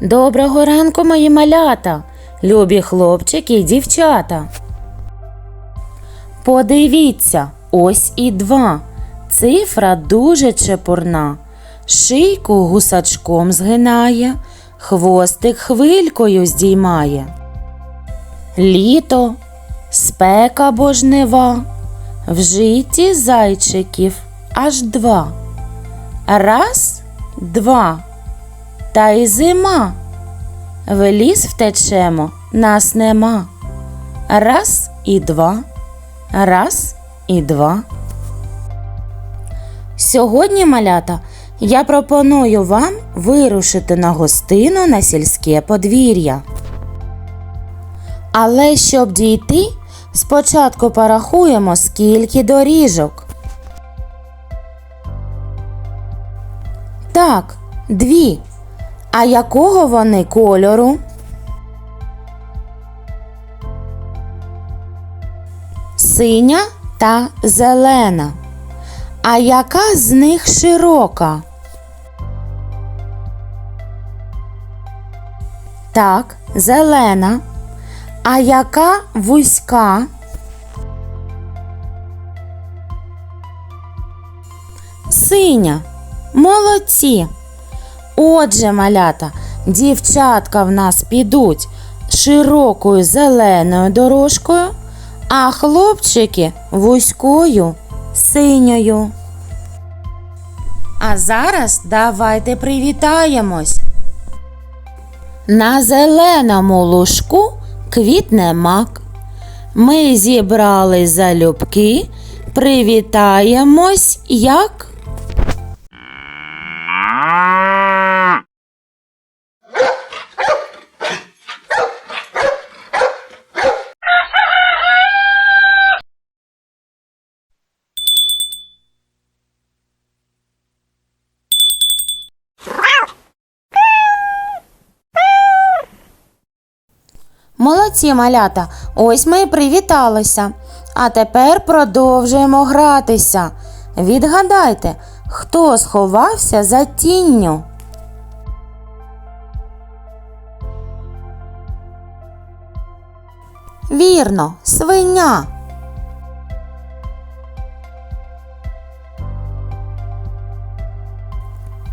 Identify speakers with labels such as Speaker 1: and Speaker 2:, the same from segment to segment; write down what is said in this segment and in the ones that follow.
Speaker 1: Доброго ранку, мої малята, любі хлопчики і дівчата. Подивіться, ось і два. Цифра дуже чепурна. Шийку гусачком згинає, хвостик хвилькою здіймає. Літо, спека бо жнива, в житті зайчиків аж два. Раз, два, та й зима. В ліс втечемо, нас нема. Раз і два, раз і два. Сьогодні, малята, я пропоную вам вирушити на гостину на сільське подвір'я. Але щоб дійти, спочатку порахуємо, скільки доріжок. Так, дві. А якого вони кольору? Синя та зелена. А яка з них широка? Так, зелена. А яка вузька? Синя. Молодці. Отже, малята, дівчатка в нас підуть широкою зеленою дорожкою, а хлопчики вузькою синьою. А зараз давайте привітаємось. На зеленому лужку квітне мак. Ми зібрали залюбки, привітаємось як. Молодці, малята, ось ми і привіталися. А тепер продовжуємо гратися. Відгадайте, хто сховався за тінню? Вірно, свиня.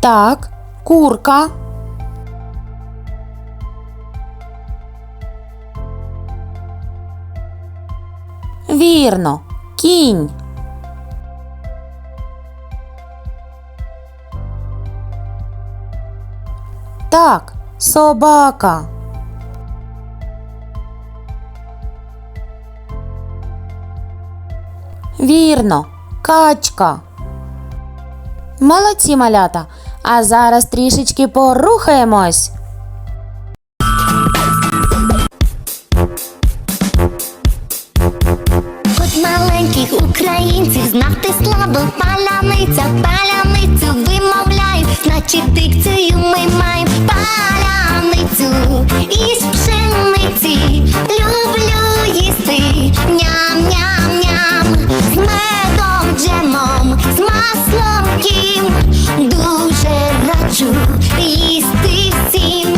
Speaker 1: Так, курка. Вірно, кінь. Так, собака. Вірно, качка. Молодці малята. А зараз трішечки порухаємось.
Speaker 2: Слабо паляниця, паляницю вимовляють, значить дикцію ми маємо паляницю із пшениці. Люблю їсти ням-ням-ням з медом, джемом, з маслом кім. Дуже раджу їсти всім.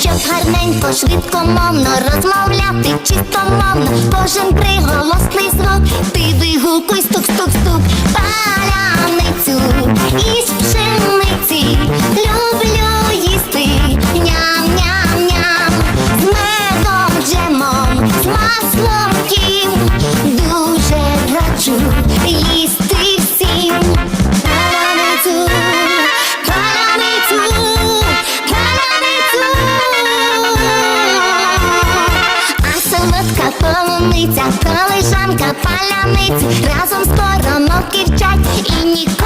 Speaker 2: Щоб гарненько, швидкомовно розмовляти чистомовно, кожен приголосний звук, ти вигукуй стук-стук-стук, паляницю паляниці разом скоро вчать і ніколи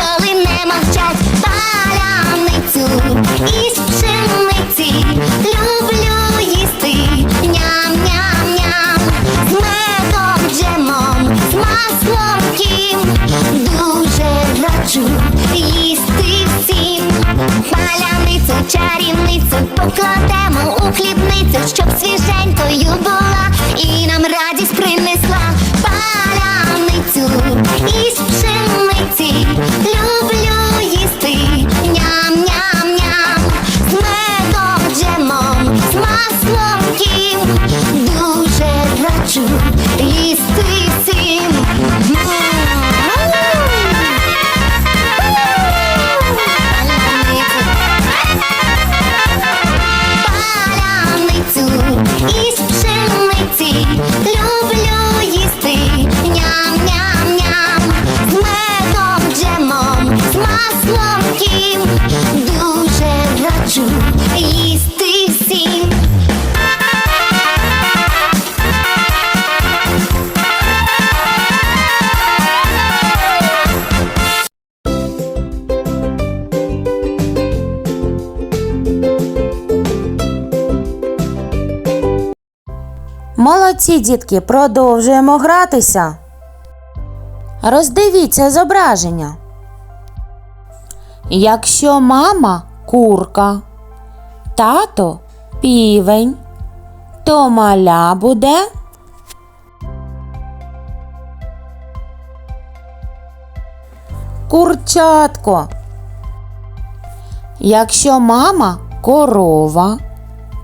Speaker 1: Молодці, дітки, продовжуємо гратися. Роздивіться зображення. Якщо мама курка, тато півень, то маля буде. Курчатко. Якщо мама корова,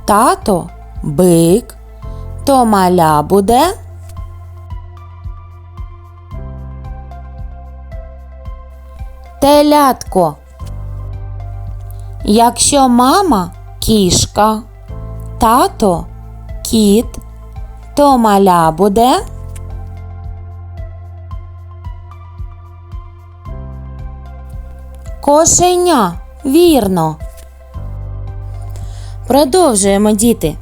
Speaker 1: тато бик, то маля буде. Телятко. Якщо мама кішка, тато кіт, то маля буде. Кошеня, вірно. Продовжуємо, діти.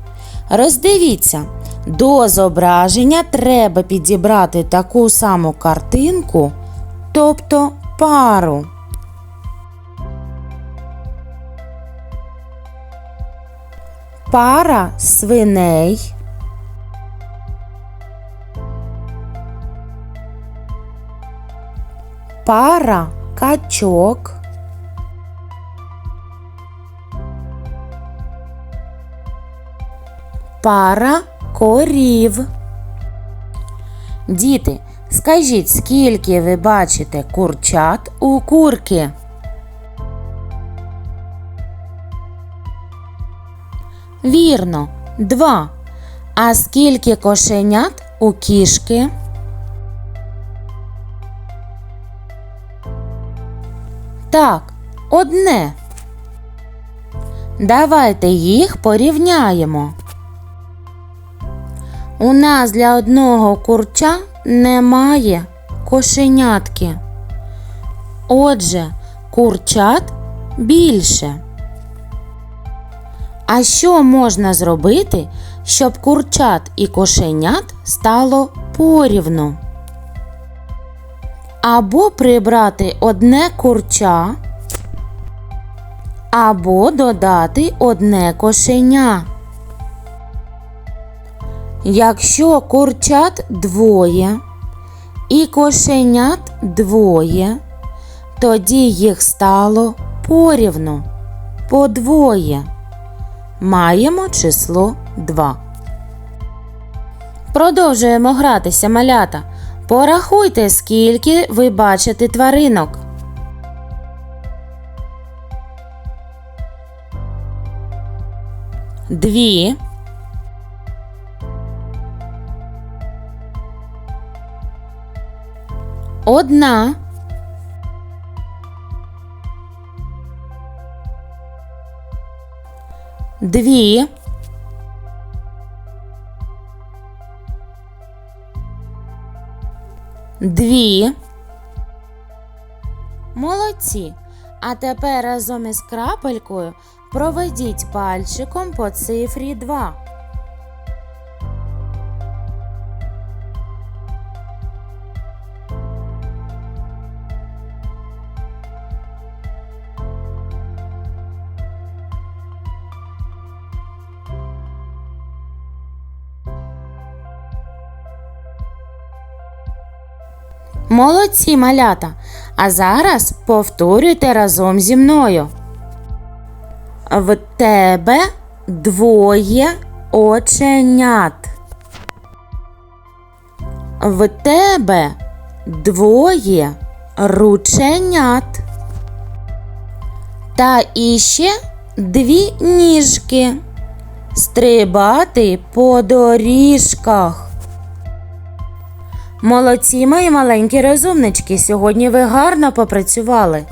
Speaker 1: Роздивіться, до зображення треба підібрати таку саму картинку, тобто пару. Пара свиней. Пара качок. Пара корів. Діти, скажіть, скільки ви бачите курчат у курки? Вірно, два. А скільки кошенят у кішки? Так, одне. Давайте їх порівняємо. У нас для одного курча немає кошенятки. Отже, курчат більше. А що можна зробити, щоб курчат і кошенят стало порівну? Або прибрати одне курча, або додати одне кошеня. Якщо курчат двоє і кошенят двоє, тоді їх стало порівну по двоє. Маємо число 2. Продовжуємо гратися малята. Порахуйте, скільки ви бачите тваринок. Дві. Одна. Дві. Дві. Молодці. А тепер разом із крапелькою проведіть пальчиком по цифрі 2. Молодці малята. А зараз повторюйте разом зі мною. В тебе двоє оченят. В тебе двоє рученят. Та іще дві ніжки. Стрибати по доріжках. Молодці, мої маленькі розумнички, сьогодні ви гарно попрацювали.